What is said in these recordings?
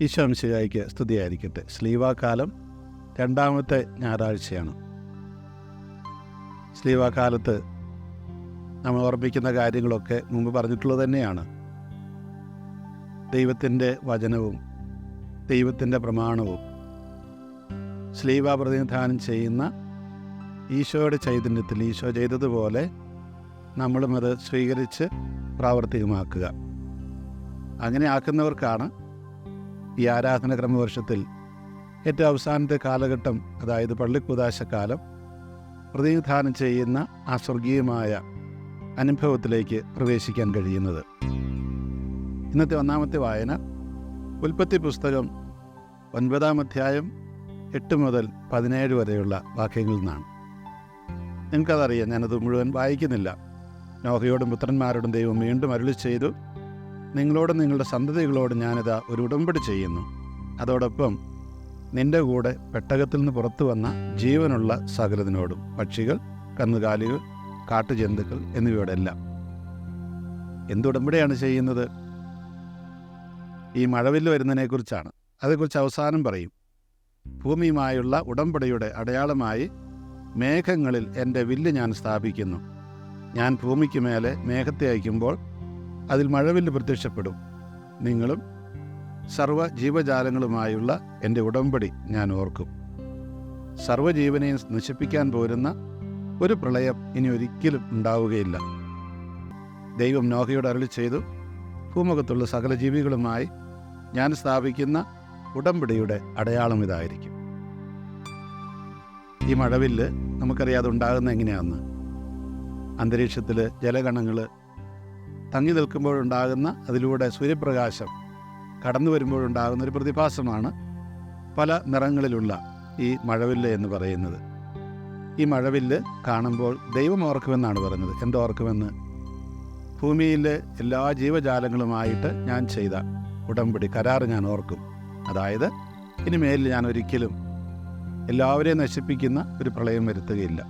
ഈശോംശികായിക്ക് സ്തുതിയായിരിക്കട്ടെ. സ്ലീവാകാലം രണ്ടാമത്തെ ഞായറാഴ്ചയാണ്. സ്ലീവാകാലത്ത് നമ്മൾ ഓർമ്മിക്കുന്ന കാര്യങ്ങളൊക്കെ മുമ്പ് പറഞ്ഞിട്ടുള്ളത് തന്നെയാണ്. ദൈവത്തിന്റെ വചനവും ദൈവത്തിന്റെ പ്രമാണവും സ്ലീവ പ്രതിനിധാനം ചെയ്യുന്ന ഈശോയുടെ ചൈതന്യത്തിൽ ഈശോ ചെയ്തതുപോലെ നമ്മളും അത് സ്വീകരിച്ച് പ്രാവർത്തികമാക്കുക. അങ്ങനെ ആക്കുന്നവർക്കാണ് ഈ ആരാധന ക്രമവർഷത്തിൽ ഏറ്റവും അവസാനത്തെ കാലഘട്ടം അതായത് പള്ളിക്കുദാശക്കാലം പ്രതിനിധാനം ചെയ്യുന്ന ആ സ്വർഗീയമായ അനുഭവത്തിലേക്ക് പ്രവേശിക്കാൻ കഴിയുന്നത്. ഇന്നത്തെ ഒന്നാമത്തെ വായന ഉൽപ്പത്തി പുസ്തകം ഒൻപതാം അധ്യായം എട്ട് മുതൽ പതിനേഴ് വരെയുള്ള വാക്യങ്ങളിൽ നിന്നാണ്. നിങ്ങൾക്കതറിയാം ഞാനത് മുഴുവൻ വായിക്കുന്നില്ല. നോഹയോടും പുത്രന്മാരോടും ദൈവം വീണ്ടും അരുളി ചെയ്തു നിങ്ങളോടും നിങ്ങളുടെ സന്തതികളോട് ഞാനിത് ഒരു ഉടമ്പടി ചെയ്യുന്നു. അതോടൊപ്പം നിന്റെ കൂടെ പെട്ടകത്തിൽ നിന്ന് പുറത്തു വന്ന ജീവനുള്ള സകലതിനോടും പക്ഷികൾ കന്നുകാലികൾ കാട്ടുജന്തുക്കൾ എന്നിവയോടെല്ലാം എന്തുടമ്പടിയാണ് ചെയ്യുന്നത്? ഈ മഴവില്ല് വരുന്നതിനെക്കുറിച്ചാണ്. അതേക്കുറിച്ച് അവസാനം പറയും. ഭൂമിയുമായുള്ള ഉടമ്പടിയുടെ അടയാളമായി മേഘങ്ങളിൽ എന്റെ വില്ല് ഞാൻ സ്ഥാപിക്കുന്നു. ഞാൻ ഭൂമിക്ക് മേലെ മേഘത്തെ അയക്കുമ്പോൾ അതിൽ മഴവില്ല് പ്രത്യക്ഷപ്പെടും. നിങ്ങളും സർവ ജീവജാലങ്ങളുമായുള്ള എന്റെ ഉടമ്പടി ഞാൻ ഓർക്കും. സർവജീവനെയും നശിപ്പിക്കാൻ പോരുന്ന ഒരു പ്രളയം ഇനി ഒരിക്കലും ഉണ്ടാവുകയില്ല. ദൈവം നോഹയോട് അരളി ചെയ്തു ഭൂമുഖത്തുള്ള സകല ജീവികളുമായി ഞാൻ സ്ഥാപിക്കുന്ന ഉടമ്പടിയുടെ അടയാളം ഇതായിരിക്കും. ഈ മഴവില്ല് നമുക്കറിയാതെ ഉണ്ടാകുന്ന എങ്ങനെയാണെന്ന് അന്തരീക്ഷത്തിൽ ജലകണങ്ങൾ തങ്ങി നിൽക്കുമ്പോഴുണ്ടാകുന്ന അതിലൂടെ സൂര്യപ്രകാശം കടന്നു വരുമ്പോഴുണ്ടാകുന്ന ഒരു പ്രതിഭാസമാണ് പല നിറങ്ങളിലുള്ള ഈ മഴവില്ല് എന്ന് പറയുന്നത്. ഈ മഴവില്ല് കാണുമ്പോൾ ദൈവം ഓർക്കുമെന്നാണ് പറഞ്ഞത് എന്തോർക്കുമെന്ന് ഭൂമിയിലെ എല്ലാ ജീവജാലങ്ങളുമായിട്ട് ഞാൻ ചെയ്ത ഉടമ്പടി കരാറ് ഞാൻ ഓർക്കും. അതായത് ഇനി മേലിൽ ഞാൻ ഒരിക്കലും എല്ലാവരെയും നശിപ്പിക്കുന്ന ഒരു പ്രളയം വരുത്തുകയില്ല.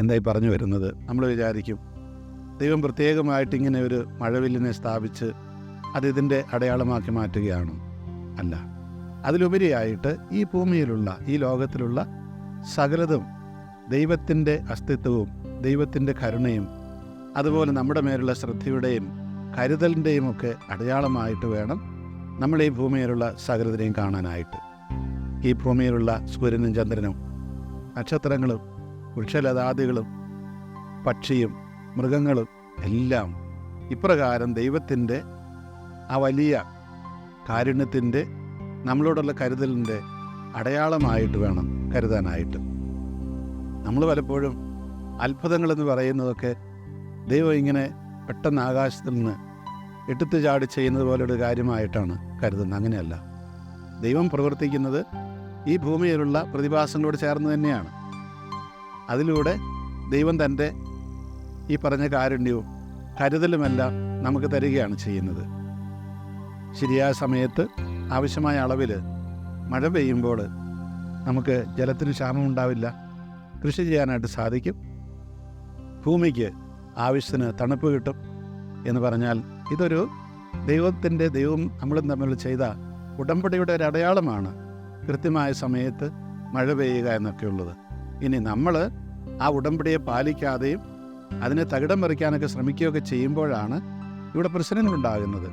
എന്തായി പറഞ്ഞു വരുന്നത്? നമ്മൾ വിചാരിക്കും ദൈവം പ്രത്യേകമായിട്ട് ഇങ്ങനെ ഒരു മഴവില്ലിനെ സ്ഥാപിച്ച് അത് ഇതിന്റെ അടയാളമാക്കി മാറ്റുകയാണ് അല്ല. അതിലുപരിയായിട്ട് ഈ ഭൂമിയിലുള്ള ഈ ലോകത്തിലുള്ള സകലതും ദൈവത്തിന്റെ അസ്തിത്വവും ദൈവത്തിന്റെ കരുണയും അതുപോലെ നമ്മുടെ മേലുള്ള ശ്രദ്ധയുടെയും കരുതലിന്റെയും ഒക്കെ അടയാളമായിട്ട് വേണം നമ്മൾ ഈ ഭൂമിയിലുള്ള സകലതിനെയും കാണാനായിട്ട്. ഈ ഭൂമിയിലുള്ള സൂര്യനും ചന്ദ്രനും നക്ഷത്രങ്ങളും വൃക്ഷലതാദികളും പക്ഷിയും മൃഗങ്ങളും എല്ലാം ഇപ്രകാരം ദൈവത്തിന്റെ ആ വലിയ കാരുണ്യത്തിന്റെ നമ്മളോടുള്ള കരുതലിന്റെ അടയാളമായിട്ട് വേണം കരുതാനായിട്ട്. നമ്മൾ പലപ്പോഴും അത്ഭുതങ്ങളെന്ന് പറയുന്നതൊക്കെ ദൈവം ഇങ്ങനെ പെട്ടെന്ന് ആകാശത്തിൽ നിന്ന് എടുത്തു ചാടി ചെയ്യുന്നത് പോലൊരു കാര്യമായിട്ടാണ് കരുതുന്നത്. അങ്ങനെയല്ല. ദൈവം പ്രവർത്തിക്കുന്നത് ഈ ഭൂമിയിലുള്ള പ്രതിഭാസങ്ങളോട് ചേർന്ന് തന്നെയാണ്. അതിലൂടെ ദൈവം തന്റെ ഈ പറഞ്ഞ കാരുണ്യവും കരുതലുമെല്ലാം നമുക്ക് തരികയാണ് ചെയ്യുന്നത്. ശരിയായ സമയത്ത് ആവശ്യമായ അളവിൽ മഴ പെയ്യുമ്പോൾ നമുക്ക് ജലത്തിന് ക്ഷാമം ഉണ്ടാവില്ല. കൃഷി ചെയ്യാനായിട്ട് സാധിക്കും. ഭൂമിക്ക് ആവശ്യത്തിന് തണുപ്പ് കിട്ടും എന്ന് പറഞ്ഞാൽ ഇതൊരു ദൈവത്തിന്റെ ദൈവം നമ്മളും തമ്മിൽ ചെയ്ത ഉടമ്പടിയുടെ ഒരു അടയാളമാണ് കൃത്യമായ സമയത്ത് മഴ പെയ്യുക എന്നൊക്കെയുള്ളത്. ഇനി നമ്മൾ ആ ഉടമ്പടിയെ പാലിക്കാതെയും അതിനെ തകിടം മറിക്കാനൊക്കെ ശ്രമിക്കുകയൊക്കെ ചെയ്യുമ്പോഴാണ് ഇവിടെ പ്രശ്നങ്ങളുണ്ടാകുന്നത്.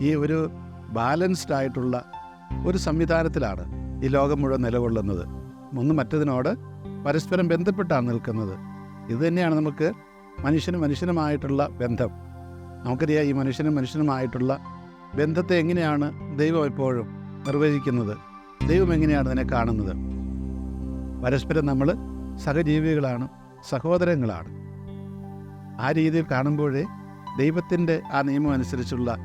ഈ ഒരു ബാലൻസ്ഡ് ആയിട്ടുള്ള ഒരു സംവിധാനത്തിലാണ് ഈ ലോകം മുഴുവൻ നിലകൊള്ളുന്നത്. ഒന്ന് മറ്റതിനോട് പരസ്പരം ബന്ധപ്പെട്ടാണ് നിൽക്കുന്നത്. ഇത് തന്നെയാണ് നമുക്ക് മനുഷ്യനും മനുഷ്യനുമായിട്ടുള്ള ബന്ധം. നമുക്കറിയാം ഈ മനുഷ്യനും മനുഷ്യനുമായിട്ടുള്ള ബന്ധത്തെ എങ്ങനെയാണ് ദൈവം എപ്പോഴും നിർവചിക്കുന്നത്? ദൈവം എങ്ങനെയാണ് അതിനെ കാണുന്നത്? പരസ്പരം നമ്മൾ സഹജീവികളാണ് സഹോദരങ്ങളാണ്. ആ രീതിയിൽ കാണുമ്പോഴേ ദൈവത്തിന്റെ ആ നിയമം അനുസരിച്ചുള്ള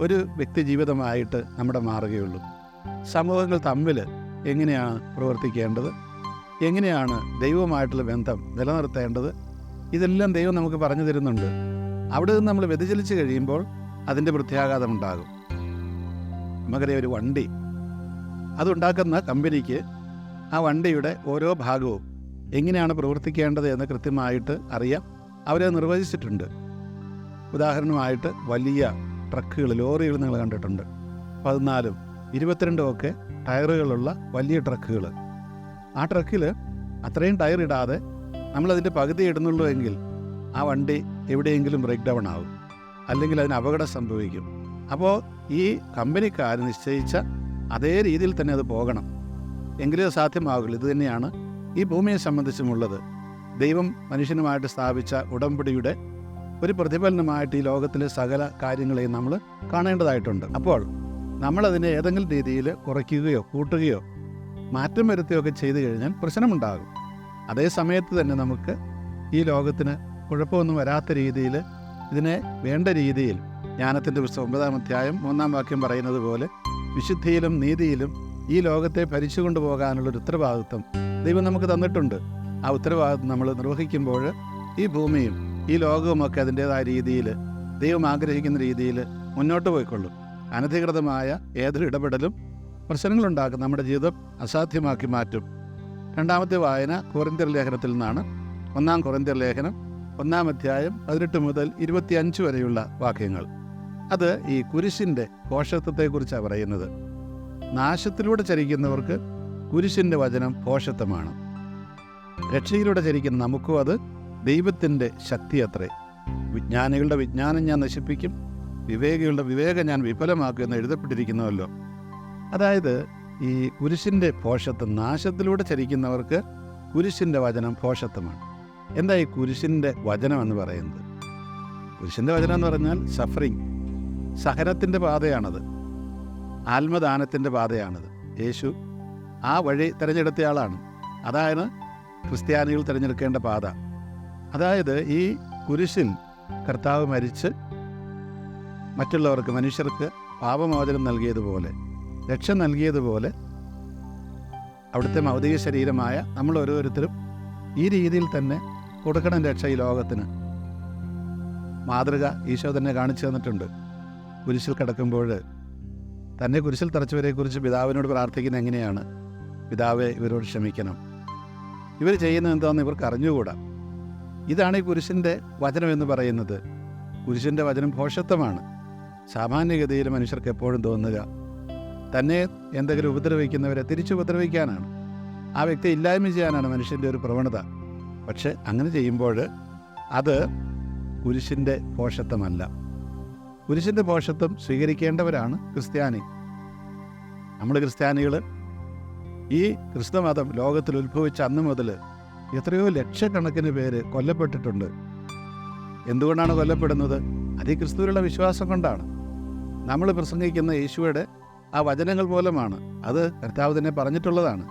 ഒരു വ്യക്തി ജീവിതമായിട്ട് നമ്മുടെ മാറുകയുള്ളൂ. സമൂഹങ്ങൾ തമ്മിൽ എങ്ങനെയാണ് പ്രവർത്തിക്കേണ്ടത്? എങ്ങനെയാണ് ദൈവമായിട്ടുള്ള ബന്ധം നിലനിർത്തേണ്ടത്? ഇതെല്ലാം ദൈവം നമുക്ക് പറഞ്ഞു തരുന്നുണ്ട്. അവിടെ നിന്ന് നമ്മൾ വ്യതിചലിച്ച് കഴിയുമ്പോൾ അതിന്റെ പ്രത്യാഘാതം ഉണ്ടാകും. നമുക്കറിയാം ഒരു വണ്ടി. അതുണ്ടാക്കുന്ന കമ്പനിക്ക് ആ വണ്ടിയുടെ ഓരോ ഭാഗവും എങ്ങനെയാണ് പ്രവർത്തിക്കേണ്ടത് എന്ന് കൃത്യമായിട്ട് അറിയാം. അവരെ നിർവചിച്ചിട്ടുണ്ട്. ഉദാഹരണമായിട്ട് വലിയ ട്രക്കുകൾ ലോറികൾ നിങ്ങൾ കണ്ടിട്ടുണ്ട്. പതിനാലും ഇരുപത്തിരണ്ടും ഒക്കെ ടയറുകളുള്ള വലിയ ട്രക്കുകൾ. ആ ട്രക്കിൽ അത്രയും ടയർ ഇടാതെ നമ്മളതിന്റെ പകുതി ഇടുന്നുള്ളൂ എങ്കിൽ ആ വണ്ടി എവിടെയെങ്കിലും ബ്രേക്ക് ഡൗൺ ആവും. അല്ലെങ്കിൽ അതിന് അപകടം സംഭവിക്കും. അപ്പോൾ ഈ കമ്പനിക്കാർ നിശ്ചയിച്ച അതേ രീതിയിൽ തന്നെ അത് പോകണം. എങ്കിലേ സാധ്യമാകുള്ളൂ ഇത് തന്നെയാണ് ഈ ഭൂമിയെ സംബന്ധിച്ചുമുള്ളത്. ദൈവം മനുഷ്യനുമായിട്ട് സ്ഥാപിച്ച ഉടമ്പടിയുടെ ഒരു പ്രതിഫലനമായിട്ട് ഈ ലോകത്തിലെ സകല കാര്യങ്ങളെയും നമ്മൾ കാണേണ്ടതായിട്ടുണ്ട്. അപ്പോൾ നമ്മളതിനെ ഏതെങ്കിലും രീതിയിൽ കുറയ്ക്കുകയോ കൂട്ടുകയോ മാറ്റം വരുത്തുകയോ ഒക്കെ ചെയ്തു കഴിഞ്ഞാൽ പ്രശ്നമുണ്ടാകും. അതേ സമയത്ത് തന്നെ നമുക്ക് ഈ ലോകത്തിന് കുഴപ്പമൊന്നും വരാത്ത രീതിയിൽ ഇതിനെ വേണ്ട രീതിയിൽ ജ്ഞാനത്തിന്റെ പുസ്തകം ഒമ്പതാം അധ്യായം മൂന്നാം വാക്യം പറയുന്നത് പോലെ വിശുദ്ധിയിലും നീതിയിലും ഈ ലോകത്തെ ഭരിച്ചു പോകാനുള്ള ഒരു ഉത്തരവാദിത്വം ദൈവം നമുക്ക് തന്നിട്ടുണ്ട്. ആ ഉത്തരവാദിത്വം നമ്മൾ നിർവഹിക്കുമ്പോൾ ഈ ഭൂമിയും ഈ ലോകവുമൊക്കെ അതിന്റേതായ രീതിയിൽ ദൈവം ആഗ്രഹിക്കുന്ന രീതിയിൽ മുന്നോട്ട് പോയിക്കൊള്ളും. അനധികൃതമായ ഏതൊരു ഇടപെടലും പ്രശ്നങ്ങളുണ്ടാക്കും നമ്മുടെ ജീവിതം അസാധ്യമാക്കി മാറ്റും. രണ്ടാമത്തെ വായന കൊറിന്ത്യർ ലേഖനത്തിൽ നിന്നാണ്. ഒന്നാം കൊറിന്ത്യർ ലേഖനം ഒന്നാം അധ്യായം പതിനെട്ട് മുതൽ ഇരുപത്തിയഞ്ച് വരെയുള്ള വാക്യങ്ങൾ. അത് ഈ കുരിശിന്റെ പോഷത്വത്തെക്കുറിച്ചാണ് പറയുന്നത്. നാശത്തിലൂടെ ചരിക്കുന്നവർക്ക് കുരിശിന്റെ വചനം പോഷത്വമാണ്. രക്ഷയിലൂടെ ചരിക്കുന്ന നമുക്കും അത് ദൈവത്തിന്റെ ശക്തി അത്രേ. വിജ്ഞാനികളുടെ വിജ്ഞാനം ഞാൻ നശിപ്പിക്കും വിവേകികളുടെ വിവേകം ഞാൻ വിഫലമാക്കും എന്ന് എഴുതപ്പെട്ടിരിക്കുന്നുവല്ലോ അതായത് ഈ കുരിശിന്റെ പോഷത്വം നാശത്തിലൂടെ ചരിക്കുന്നവർക്ക് കുരിശിന്റെ വചനം പോഷത്വമാണ്. എന്താ ഈ കുരിശിന്റെ വചനം എന്ന് പറയുന്നത്? കുരിശിന്റെ വചനം എന്ന് പറഞ്ഞാൽ സഫറിങ് സഹനത്തിന്റെ പാതയാണത് ആത്മദാനത്തിന്റെ പാതയാണത്. യേശു ആ വഴി തിരഞ്ഞെടുത്തയാളാണ് അതാണ് ക്രിസ്ത്യാനികൾ തിരഞ്ഞെടുക്കേണ്ട പാത. അതായത് ഈ കുരിശിൽ കർത്താവ് മരിച്ച് മറ്റുള്ളവർക്ക് മനുഷ്യർക്ക് പാപമോചനം നൽകിയതുപോലെ രക്ഷ നൽകിയതുപോലെ അവിടുത്തെ ഭൗതിക ശരീരമായ നമ്മൾ ഓരോരുത്തരും ഈ രീതിയിൽ തന്നെ കൊടുക്കണം രക്ഷ ഈ ലോകത്തിന്. മാതൃക ഈശോ തന്നെ കാണിച്ചു തന്നിട്ടുണ്ട്. കുരിശിൽ കിടക്കുമ്പോൾ തന്നെ കുരിശിൽ തറച്ചവരെക്കുറിച്ച് പിതാവിനോട് പ്രാർത്ഥിക്കുന്ന എങ്ങനെയാണ്? പിതാവെ ഇവരോട് ക്ഷമിക്കണം. ഇവർ ചെയ്യുന്നത് എന്താണെന്ന് ഇവർക്ക് അറിഞ്ഞുകൂടാ. ഇതാണ് ഈ കുരിശിന്റെ വചനം എന്ന് പറയുന്നത്. കുരിശിന്റെ വചനം ഭോഷത്വമാണ്. സാമാന്യഗതിയിൽ മനുഷ്യർക്ക് എപ്പോഴും തോന്നുക തന്നെ എന്തെങ്കിലും ഉപദ്രവിക്കുന്നവരെ തിരിച്ചു ഉപദ്രവിക്കാനാണ്. ആ വ്യക്തി ഇല്ലായ്മ ചെയ്യാനാണ് മനുഷ്യന്റെ ഒരു പ്രവണത. പക്ഷെ അങ്ങനെ ചെയ്യുമ്പോൾ അത് കുരിശിന്റെ പോഷത്വമല്ല കുരിശിന്റെ പോഷത്വം സ്വീകരിക്കേണ്ടവരാണ് ക്രിസ്ത്യാനി. നമ്മൾ ക്രിസ്ത്യാനികൾ ഈ ക്രിസ്തുമതം ലോകത്തിൽ ഉത്ഭവിച്ച അന്ന് മുതൽ എത്രയോ ലക്ഷക്കണക്കിന് പേര് കൊല്ലപ്പെട്ടിട്ടുണ്ട്. എന്തുകൊണ്ടാണ് കൊല്ലപ്പെടുന്നത്? അത് ഈ ക്രിസ്തുവിലുള്ള വിശ്വാസം കൊണ്ടാണ്. നമ്മൾ പ്രസംഗിക്കുന്ന യേശുവയുടെ ആ വചനങ്ങൾ മൂലമാണ്. അത് കർത്താവ് തന്നെ പറഞ്ഞിട്ടുള്ളതാണ്.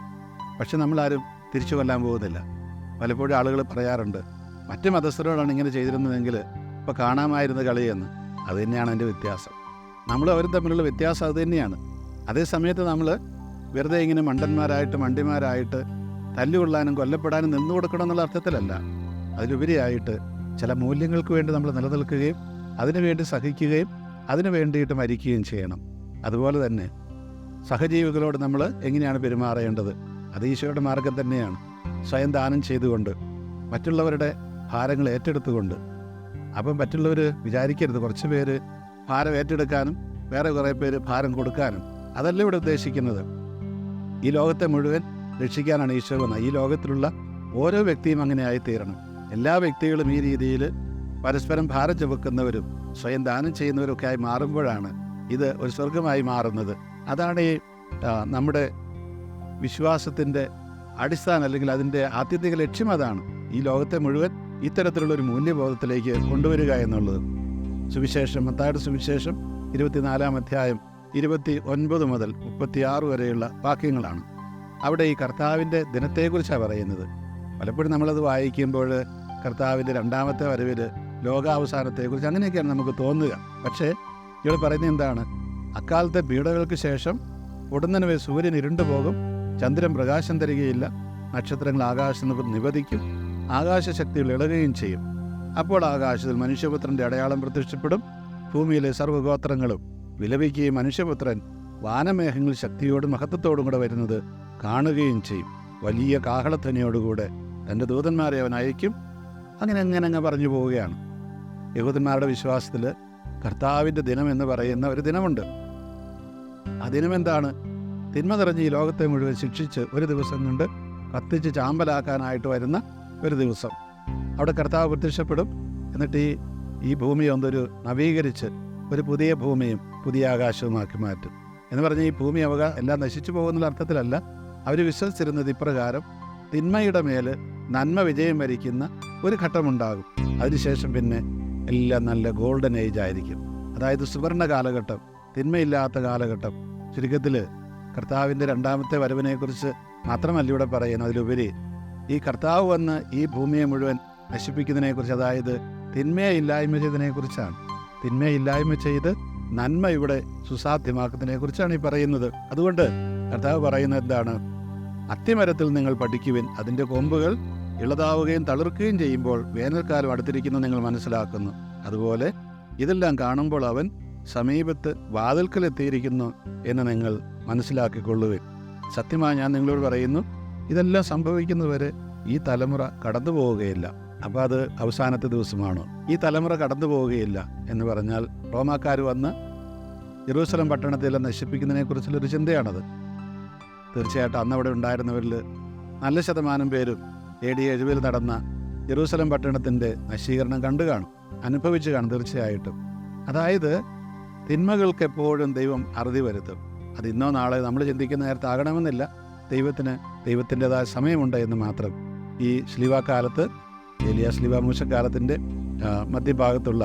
പക്ഷെ നമ്മളാരും തിരിച്ചു കൊല്ലാൻ പോകുന്നില്ല. പലപ്പോഴും ആളുകൾ പറയാറുണ്ട് മറ്റ് മതസ്ഥരോടാണ് ഇങ്ങനെ ചെയ്തിരുന്നതെങ്കിൽ ഇപ്പോൾ കാണാമായിരുന്ന കളിയെന്ന് അത് തന്നെയാണ് വ്യത്യാസം. നമ്മൾ അവരും തമ്മിലുള്ള വ്യത്യാസം അത് തന്നെയാണ്. അതേ സമയത്ത് നമ്മൾ വെറുതെ ഇങ്ങനെ മണ്ടന്മാരായിട്ട് മണ്ടിമാരായിട്ട് തല്ലുകൊള്ളാനും കൊല്ലപ്പെടാനും നിന്നു കൊടുക്കണം എന്നുള്ള അർത്ഥത്തിലല്ല. അതിലുപരിയായിട്ട് ചില മൂല്യങ്ങൾക്ക് വേണ്ടി നമ്മൾ നിലനിൽക്കുകയും അതിനുവേണ്ടി സഹിക്കുകയും അതിനു വേണ്ടിയിട്ട് മരിക്കുകയും ചെയ്യണം. അതുപോലെ തന്നെ സഹജീവികളോട് നമ്മൾ എങ്ങനെയാണ് പെരുമാറേണ്ടത്? അത് ഈശോയുടെ മാർഗം തന്നെയാണ്. സ്വയം ദാനം ചെയ്തുകൊണ്ട് മറ്റുള്ളവരുടെ ഭാരങ്ങൾ ഏറ്റെടുത്തുകൊണ്ട്. അപ്പം മറ്റുള്ളവർ വിചാരിക്കരുത്. കുറച്ച് പേര് ഭാരം ഏറ്റെടുക്കാനും വേറെ കുറേ പേര് ഭാരം കൊടുക്കാനും. അതല്ല ഇവിടെ ഉദ്ദേശിക്കുന്നത്. ഈ ലോകത്തെ മുഴുവൻ രക്ഷിക്കാനാണ് ഈശോ വന്നത്. ഈ ലോകത്തിലുള്ള ഓരോ വ്യക്തിയും അങ്ങനെ തീരണം എല്ലാ വ്യക്തികളും ഈ രീതിയിൽ പരസ്പരം ഭാരം ചുമക്കുന്നവരും സ്വയം ദാനം ചെയ്യുന്നവരും ഒക്കെ ആയി മാറുമ്പോഴാണ് ഇത് ഒരു സ്വർഗമായി മാറുന്നത്. അതാണ് ഈ നമ്മുടെ വിശ്വാസത്തിന്റെ അടിസ്ഥാനം അല്ലെങ്കിൽ അതിന്റെ ആത്യന്തിക ലക്ഷ്യം അതാണ്. ഈ ലോകത്തെ മുഴുവൻ ഇത്തരത്തിലുള്ള ഒരു മൂല്യബോധത്തിലേക്ക് കൊണ്ടുവരിക എന്നുള്ളത്. സുവിശേഷം മത്തായുടെ സുവിശേഷം ഇരുപത്തിനാലാം അധ്യായം ഇരുപത്തി ഒൻപത് മുതൽ മുപ്പത്തിയാറ് വരെയുള്ള വാക്യങ്ങളാണ്. അവിടെ ഈ കർത്താവിന്റെ ദിനത്തെക്കുറിച്ചാണ് പറയുന്നത്. പലപ്പോഴും നമ്മളത് വായിക്കുമ്പോൾ കർത്താവിന്റെ രണ്ടാമത്തെ വരവിൽ ലോകാവസാനത്തെക്കുറിച്ച് അങ്ങനെയൊക്കെയാണ് നമുക്ക് തോന്നുക. പക്ഷേ ഇവിടെ പറയുന്നത് എന്താണ്? അക്കാലത്തെ പീഡകൾക്ക് ശേഷം ഉടനെ സൂര്യൻ ഇരുണ്ടു പോകും ചന്ദ്രൻ പ്രകാശം തരികയില്ല നക്ഷത്രങ്ങൾ ആകാശം നിവധിക്കും ആകാശശക്തികൾ ഇളകുകയും ചെയ്യും. അപ്പോൾ ആകാശത്തിൽ മനുഷ്യപുത്രന്റെ അടയാളം പ്രത്യക്ഷപ്പെടും ഭൂമിയിലെ സർവഗോത്രങ്ങളും വിലപിക്കുകയും മനുഷ്യപുത്രൻ വാനമേഘങ്ങൾ ശക്തിയോടും മഹത്വത്തോടും കൂടെ വരുന്നത് കാണുകയും ചെയ്യും. വലിയ കാഹളധ്വനിയോടുകൂടെ തന്റെ ദൂതന്മാരെ അവൻ അയക്കും. അങ്ങനെ അങ്ങനെ അങ്ങ് പറഞ്ഞു പോവുകയാണ്. യഹൂദന്മാരുടെ വിശ്വാസത്തിൽ കർത്താവിന്റെ ദിനം എന്ന് പറയുന്ന ഒരു ദിനമുണ്ട്. ആ ദിനം എന്താണ് തിന്മ നിറഞ്ഞ് ഈ ലോകത്തെ മുഴുവൻ ശിക്ഷിച്ച് ഒരു ദിവസം കൊണ്ട് കത്തിച്ച് ചാമ്പലാക്കാനായിട്ട് വരുന്ന ഒരു ദിവസം. അവിടെ കർത്താവ് പ്രത്യക്ഷപ്പെടും. എന്നിട്ട് ഈ ഈ ഭൂമി ഒന്നൊരു നവീകരിച്ച് ഒരു പുതിയ ഭൂമിയും പുതിയ ആകാശവുമാക്കി മാറ്റും. എന്ന് പറഞ്ഞാൽ ഈ ഭൂമി അവക എല്ലാം നശിച്ചു പോകുന്ന അർത്ഥത്തിലല്ല. അവർ വിശ്വസിച്ചിരുന്നത് ഇപ്രകാരം തിന്മയുടെ മേൽ നന്മ വിജയം വരിക്കുന്ന ഒരു ഘട്ടമുണ്ടാകും. അതിനുശേഷം പിന്നെ എല്ലാം നല്ല ഗോൾഡൻ ഏജ് ആയിരിക്കും. അതായത് സുവർണ കാലഘട്ടം തിന്മയില്ലാത്ത കാലഘട്ടം. ചുരുക്കത്തിൽ കർത്താവിന്റെ രണ്ടാമത്തെ വരവിനെക്കുറിച്ച് മാത്രമല്ല ഇവിടെ പറയുന്നത്. അതിലുപരി ഈ കർത്താവ് വന്ന് ഈ ഭൂമിയെ മുഴുവൻ നശിപ്പിക്കുന്നതിനെക്കുറിച്ച് അതായത് തിന്മയെ ഇല്ലായ്മ ചെയ്തതിനെക്കുറിച്ചാണ്. തിന്മയെ ഇല്ലായ്മ ചെയ്ത് നന്മ ഇവിടെ സുസാധ്യമാക്കുന്നതിനെ കുറിച്ചാണ് ഈ പറയുന്നത്. അതുകൊണ്ട് കർത്താവ് പറയുന്നത് എന്താണ്? അത്തിമരത്തിൽ നിങ്ങൾ പഠിക്കുവിൻ അതിന്റെ കൊമ്പുകൾ ഇളതാവുകയും തളിർക്കുകയും ചെയ്യുമ്പോൾ വേനൽക്കാലം അടുത്തിരിക്കുന്നു നിങ്ങൾ മനസ്സിലാക്കുന്നു. അതുപോലെ ഇതെല്ലാം കാണുമ്പോൾ അവൻ സമീപത്ത് വാതിൽക്കലെത്തിയിരിക്കുന്നു എന്ന് നിങ്ങൾ മനസ്സിലാക്കിക്കൊള്ളുവിൻ. സത്യമായി ഞാൻ നിങ്ങളോട് പറയുന്നു ഇതെല്ലാം സംഭവിക്കുന്നതുവരെ ഈ തലമുറ കടന്നു പോവുകയില്ല അപ്പോൾ അത് അവസാനത്തെ ദിവസമാണ്. ഈ തലമുറ കടന്നു പോവുകയില്ല എന്ന് പറഞ്ഞാൽ റോമാക്കാർ വന്ന് ജെറൂസലം പട്ടണത്തെല്ലാം നശിപ്പിക്കുന്നതിനെക്കുറിച്ചുള്ളൊരു ചിന്തയാണത്. തീർച്ചയായിട്ടും അന്ന് അവിടെ ഉണ്ടായിരുന്നവരിൽ നല്ല ശതമാനം പേരും എ ഡി എഴുപതിൽ നടന്ന ജെറൂസലം പട്ടണത്തിന്റെ നശീകരണം കണ്ടു കാണും അനുഭവിച്ചു കാണും തീർച്ചയായിട്ടും. അതായത് തിന്മകൾക്ക് എപ്പോഴും ദൈവം അറുതി വരുത്തും. അത് ഇന്നോ നാളെ നമ്മൾ ചിന്തിക്കുന്ന നേരത്തെ ആകണമെന്നില്ല ദൈവത്തിന് ദൈവത്തിന്റെതായ സമയമുണ്ട് എന്ന് മാത്രം ഈ ശ്ലീവാക്കാലത്ത് കാലത്ത് ഏലിയ ശ്ലീവ മൂശക്കാലത്തിന്റെ മധ്യഭാഗത്തുള്ള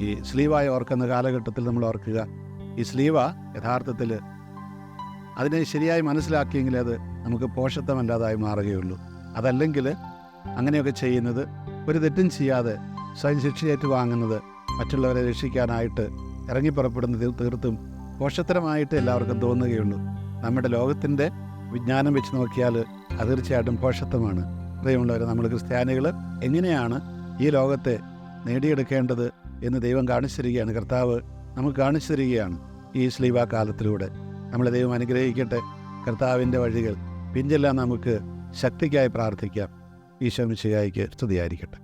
ഈ സ്ലീവായി ഓർക്കുന്ന കാലഘട്ടത്തിൽ നമ്മൾ ഓർക്കുക ഈ സ്ലീവ യഥാർത്ഥത്തിൽ അതിനെ ശരിയായി മനസ്സിലാക്കിയെങ്കിൽ അത് നമുക്ക് പോഷത്വമല്ലാതായി മാറുകയുള്ളൂ. അതല്ലെങ്കിൽ അങ്ങനെയൊക്കെ ചെയ്യുന്നത് ഒരു തെറ്റും ചെയ്യാതെ സ്വയം ശിക്ഷയേറ്റ് വാങ്ങുന്നത് മറ്റുള്ളവരെ രക്ഷിക്കാനായിട്ട് ഇറങ്ങിപ്പുറപ്പെടുന്നത് തീർത്തും പോഷത്തരമായിട്ട് എല്ലാവർക്കും തോന്നുകയുള്ളൂ. നമ്മുടെ ലോകത്തിന്റെ വിജ്ഞാനം വെച്ച് നോക്കിയാൽ അത് തീർച്ചയായിട്ടും പോഷത്വമാണ്. പ്രിയമുള്ളവർ നമ്മൾ ക്രിസ്ത്യാനികൾ എങ്ങനെയാണ് ഈ ലോകത്തെ നേടിയെടുക്കേണ്ടത് എന്ന് ദൈവം കാണിച്ചു തരികയാണ് കർത്താവ് നമുക്ക് കാണിച്ചു തരികയാണ് ഈ സ്ലീവ കാലത്തിലൂടെ. നമ്മളെ ദൈവം അനുഗ്രഹിക്കട്ടെ. കർത്താവിന്റെ വഴികൾ പിഞ്ചെല്ലാം നമുക്ക് ശക്തിക്കായി പ്രാർത്ഥിക്കാം. ഈശോ മിശിഹായിക്ക് സ്തുതിയായിരിക്കട്ടെ.